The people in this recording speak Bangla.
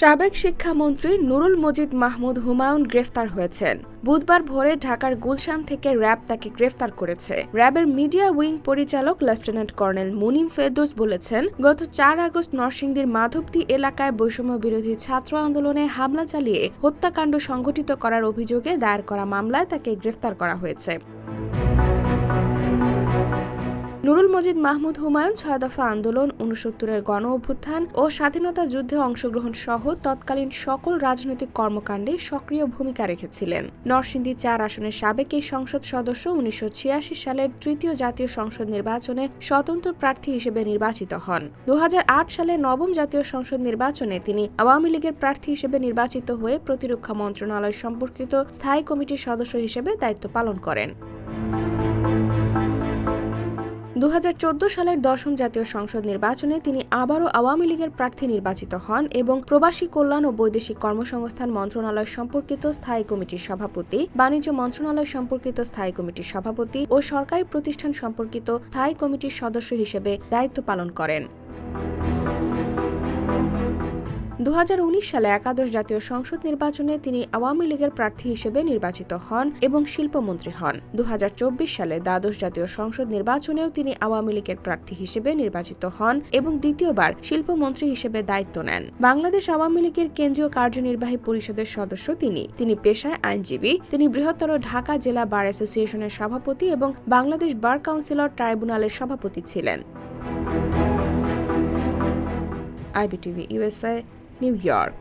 সাবেক শিক্ষামন্ত্রী নুরুল মজিদ মাহমুদ হুমায়ুন গ্রেফতার হয়েছেন। বুধবার ভোরে ঢাকার গুলশান থেকে র্যাব তাকে গ্রেফতার করেছে। র্যাবের মিডিয়া উইং পরিচালক লেফটেন্যান্ট কর্নেল মুনিম ফেরদৌস বলেছেন, গত চার আগস্ট নরসিংদীর মাধবদী এলাকায় বৈষম্য বিরোধী ছাত্র আন্দোলনে হামলা চালিয়ে হত্যাকাণ্ড সংঘটিত করার অভিযোগে দায়ের করা মামলায় তাকে গ্রেফতার করা হয়েছে। নুরুল মজিদ মাহমুদ হুমায়ুন ছয় দফা আন্দোলন উনসত্তরের গণ অভ্যুত্থান ও স্বাধীনতা যুদ্ধে অংশগ্রহণ সহ তৎকালীন সকল রাজনৈতিক কর্মকাণ্ডে সক্রিয় ভূমিকা রেখেছিলেন। নরসিংদী চার আসনের সাবেক এই সংসদ সদস্য উনিশশো ছিয়াশি সালের তৃতীয় জাতীয় সংসদ নির্বাচনে স্বতন্ত্র প্রার্থী হিসেবে নির্বাচিত হন। দু সালে নবম জাতীয় সংসদ নির্বাচনে তিনি আওয়ামী লীগের প্রার্থী হিসেবে নির্বাচিত হয়ে প্রতিরক্ষা মন্ত্রণালয় সম্পর্কিত স্থায়ী কমিটির সদস্য হিসেবে দায়িত্ব পালন করেন। দু হাজার চৌদ্দ সালের দশম জাতীয় সংসদ নির্বাচনে তিনি আবারও আওয়ামী লীগের প্রার্থী নির্বাচিত হন এবং প্রবাসী কল্যাণ ও বৈদেশিক কর্মসংস্থান মন্ত্রণালয় সম্পর্কিত স্থায়ী কমিটির সভাপতি, বাণিজ্য মন্ত্রণালয় সম্পর্কিত স্থায়ী কমিটির সভাপতি ও সরকারি প্রতিষ্ঠান সম্পর্কিত স্থায়ী কমিটির সদস্য হিসেবে দায়িত্ব পালন করেন। উনিশ সালে একাদশ জাতীয় সংসদ নির্বাচনে তিনি আওয়ামী লীগের প্রার্থী হিসেবে নির্বাচিত হন এবং শিল্পমন্ত্রী হন। দুহাজার চব্বিশ সালে দ্বাদশ জাতীয় সংসদ নির্বাচনেও তিনি আওয়ামী লীগের প্রার্থী হিসেবে নির্বাচিত হন এবং দ্বিতীয়বার শিল্পমন্ত্রী হিসেবে দায়িত্ব নেন। বাংলাদেশ আওয়ামী লীগের কেন্দ্রীয় কার্যনির্বাহী পরিষদের সদস্য তিনি। তিনি পেশায় আইনজীবী। তিনি বৃহত্তর ঢাকা জেলা বার অ্যাসোসিয়েশনের সভাপতি এবং বাংলাদেশ বার কাউন্সিলর ট্রাইব্যুনালের সভাপতি ছিলেন। IBTV USA new York